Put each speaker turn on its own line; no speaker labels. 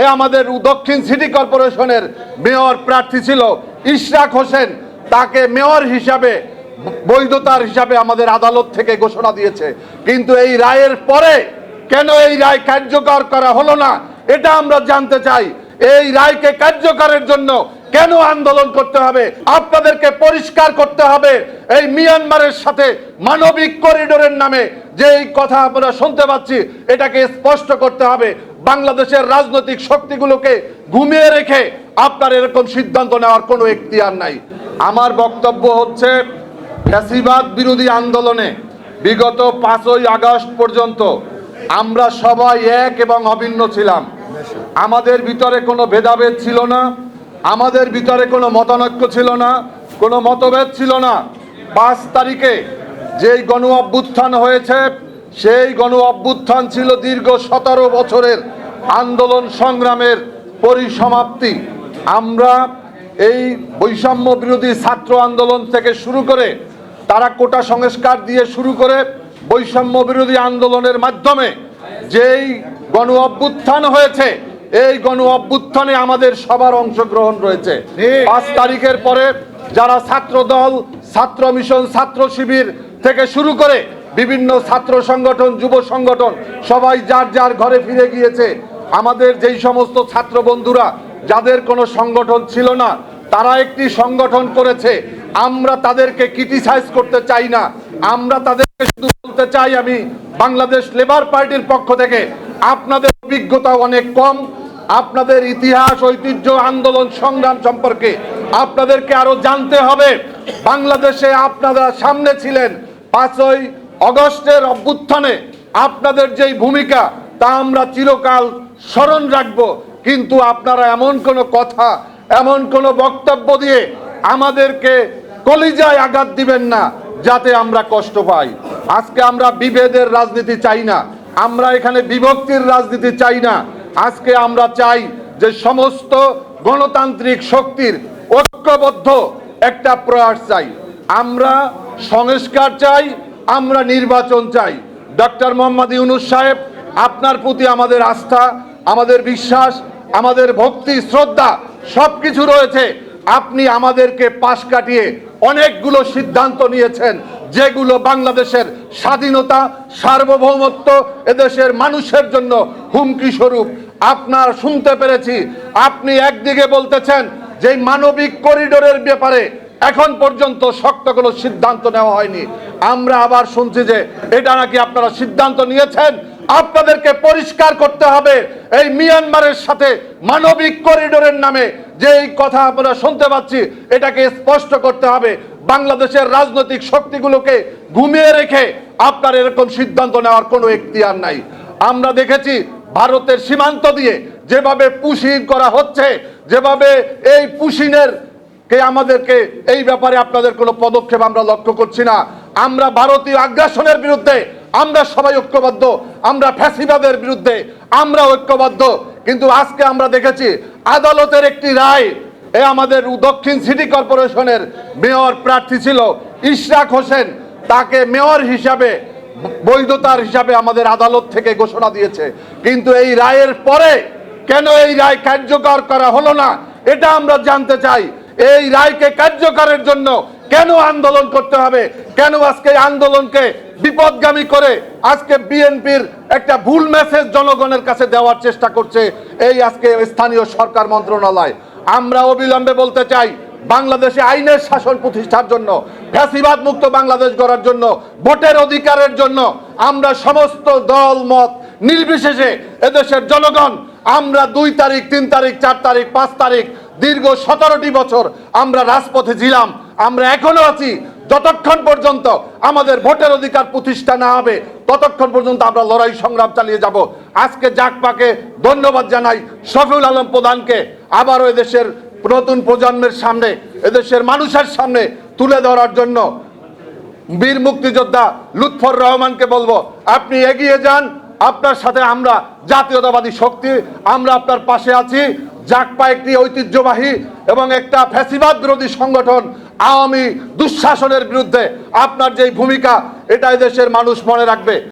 এ আমাদের দক্ষিণ সিটি কর্পোরেশনের মেয়র প্রার্থী ছিল ইশরাক হোসেন। তাকে মেয়র হিসাবে, বৈধতার হিসাবে আমাদের আদালত থেকে ঘোষণা দিয়েছে। কিন্তু এই রায়ের পরে কেন এই রায় কার্যকর করা হলো না, এটা আমরা জানতে চাই। এই রায়কে কার্যকরের জন্য কেন আন্দোলন করতে হবে? আপনাদেরকে পরিষ্কার করতে হবে। এই মিয়ানমারের সাথে মানবিক করিডোরের নামে যে কথা আমরা শুনতে পাচ্ছি, এটাকে স্পষ্ট করতে হবে। বাংলাদেশের রাজনৈতিক শক্তিগুলোকে ঘুমিয়ে রেখে আপনার এরকম সিদ্ধান্ত নেওয়ার কোনো এখতিয়ার নাই। আমার বক্তব্য হচ্ছে, ফ্যাসিবাদ বিরোধী আন্দোলনে বিগত পাঁচই আগস্ট পর্যন্ত আমরা সবাই এক এবং অভিন্ন ছিলাম। আমাদের ভিতরে কোনো ভেদাভেদ ছিল না, আমাদের ভিতরে কোনো মতানৈক্য ছিল না, কোনো মতভেদ ছিল না। পাঁচ তারিখে যেই গণ অভ্যুত্থান হয়েছে, সেই গণ অভ্যুত্থান ছিল দীর্ঘ সতেরো বছরের। আন্দোলন সংগ্রামের পরিসমাপ্তি। আমরা এই বৈষম্য বিরোধী ছাত্র আন্দোলন থেকে শুরু করে তারা কোটা সংস্কার দিয়ে শুরু করে বৈষম্য বিরোধী আন্দোলনের মাধ্যমে যেই গণ অভ্যুত্থান হয়েছে, এই গণ অভ্যুত্থানে আমাদের সবার অংশগ্রহণ রয়েছে। পাঁচ তারিখের পরে যারা ছাত্র দল ছাত্র মিশন, ছাত্র শিবির থেকে শুরু করে বিভিন্ন ছাত্র সংগঠন, যুব সংগঠন, সবাই যার যার ঘরে ফিরে গিয়েছে আমাদের যেই সমস্ত ছাত্র বন্ধুরা, যাদের কোনো সংগঠন ছিল না, তারা একটি সংগঠন করেছে। আমরা তাদেরকে ক্রিটিসাইজ করতে চাই না। আমরা তাদেরকে শুধু বলতে চাই আমি বাংলাদেশ লেবার পার্টির পক্ষ থেকে, আপনাদের অভিজ্ঞতা অনেক কম, আপনাদের ইতিহাস, ঐতিহ্য, আন্দোলন, সংগ্রাম সম্পর্কে আপনাদেরকে আরও জানতে হবে। বাংলাদেশে আপনারা সামনে ছিলেন পাঁচই অগস্টের অভ্যুত্থানে। আপনাদের যেই ভূমিকা, তা আমরা চিরকাল স্মরণ রাখব, কিন্তু আপনারা এমন কোনো কথা, এমন কোনো বক্তব্য দিয়ে আমাদেরকে কলিজায় আঘাত দিবেন না, যাতে আমরা কষ্ট পাই। আজকে আমরা বিভেদের রাজনীতি চাই না, আমরা এখানে বিভক্তির রাজনীতি চাই না। আজকে আমরা চাই যে সমস্ত গণতান্ত্রিক শক্তির ঐক্যবদ্ধ একটা প্রয়াস চাই। আমরা সংস্কার চাই, আমরা নির্বাচন চাই। ডক্টর মোহাম্মদ ইউনুস সাহেব আপনার প্রতি আমাদের আস্থা, আমাদের বিশ্বাস, আমাদের ভক্তি, শ্রদ্ধা সব কিছু রয়েছে। আপনি আমাদেরকে পাশ কাটিয়ে অনেকগুলো সিদ্ধান্ত নিয়েছেন, যেগুলো বাংলাদেশের স্বাধীনতা, সার্বভৌমত্ব, এদেশের মানুষের জন্য হুমকি স্বরূপ। আপনার শুনতে পেরেছি। আপনি একদিকে বলতেছেন যে মানবিক করিডোরের ব্যাপারে এখন পর্যন্ত শক্ত কোনো সিদ্ধান্ত নেওয়া হয়নি। আমরা আবার শুনছি যে এটা নাকি আপনারা সিদ্ধান্ত নিয়েছেন আপনাদেরকে পরিষ্কার করতে হবে এই মিয়ানমারের সাথে মানবিক করিডোরের নামে যে কথা আমরা শুনতে পাচ্ছি, এটাকে স্পষ্ট করতে হবে। বাংলাদেশের রাজনৈতিক শক্তিগুলোকে ঘুমিয়ে রেখে আপনার এরকম সিদ্ধান্ত নেওয়ার কোনো এখতিয়ার নাই। আমরা দেখেছি ভারতের সীমান্ত দিয়ে যেভাবে পুশিন করা হচ্ছে, যেভাবে এই পুশিনের কে আমাদেরকে এই ব্যাপারে আপনাদের কোনো পদক্ষেপ আমরা লক্ষ্য করছি না। আমরা ভারতীয় আগ্রাসনের বিরুদ্ধে আমরা সবাই ঐক্যবদ্ধ, আমরা ফ্যাসিবাদের বিরুদ্ধে আমরা ঐক্যবদ্ধ। কিন্তু আজকে আমরা দেখেছি আদালতের একটি রায়, এ আমাদের দক্ষিণ সিটি কর্পোরেশনের মেয়র প্রার্থী ছিল ইশরাক হোসেন। তাকে মেয়র হিসাবে, বৈধতার হিসাবে আমাদের আদালত থেকে ঘোষণা দিয়েছে। কিন্তু এই রায়ের পরে কেন এই রায় কার্যকর করা হলো না, এটা আমরা জানতে চাই। এই রায়কে কার্যকরের জন্য কেন আন্দোলন করতে হবে? কেন আজকে আন্দোলনকে বিপদগামী করে আজকে বিএনপির একটা ভুল মেসেজ জনগণের কাছে দেওয়ার চেষ্টা করছে এই আজকে স্থানীয় সরকার মন্ত্রণালয়? আমরা অবিলম্বে বলতে চাই, বাংলাদেশে আইনের শাসন প্রতিষ্ঠার জন্য, ফ্যাসিবাদ মুক্ত বাংলাদেশ গড়ার জন্য, ভোটের অধিকারের জন্য আমরা সমস্ত দল, মত নির্বিশেষে এদেশের জনগণ, আমরা দুই তারিখ, তিন তারিখ, চার তারিখ, পাঁচ তারিখ, দীর্ঘ সতেরোটি বছর আমরা রাজপথে ছিলাম। আমরা এখনও আছি, যতক্ষণ পর্যন্ত আমাদের ভোটের অধিকার প্রতিষ্ঠা না হবে, ততক্ষণ পর্যন্ত আমরা লড়াই সংগ্রাম চালিয়ে যাব। আজকে জাকপাকে ধন্যবাদ জানাই শফিউল আলম প্রধানকে। আবারও এদেশের নতুন প্রজন্মের সামনে এদেশের মানুষের সামনে তুলে ধরার জন্য বীর মুক্তিযোদ্ধা লুৎফর রহমানকে বলব, আপনি এগিয়ে যান, আপনার সাথে আমরা জাতীয়তাবাদী শক্তি, আমরা আপনার পাশে আছি জাকপা একটি ঐতিহ্যবাহী এবং একটা ফ্যাসিবাদ বিরোধী সংগঠন আওয়ামী দুঃশাসনের বিরুদ্ধে আপনার যেই ভূমিকা, এটাই দেশের মানুষ মনে রাখবে।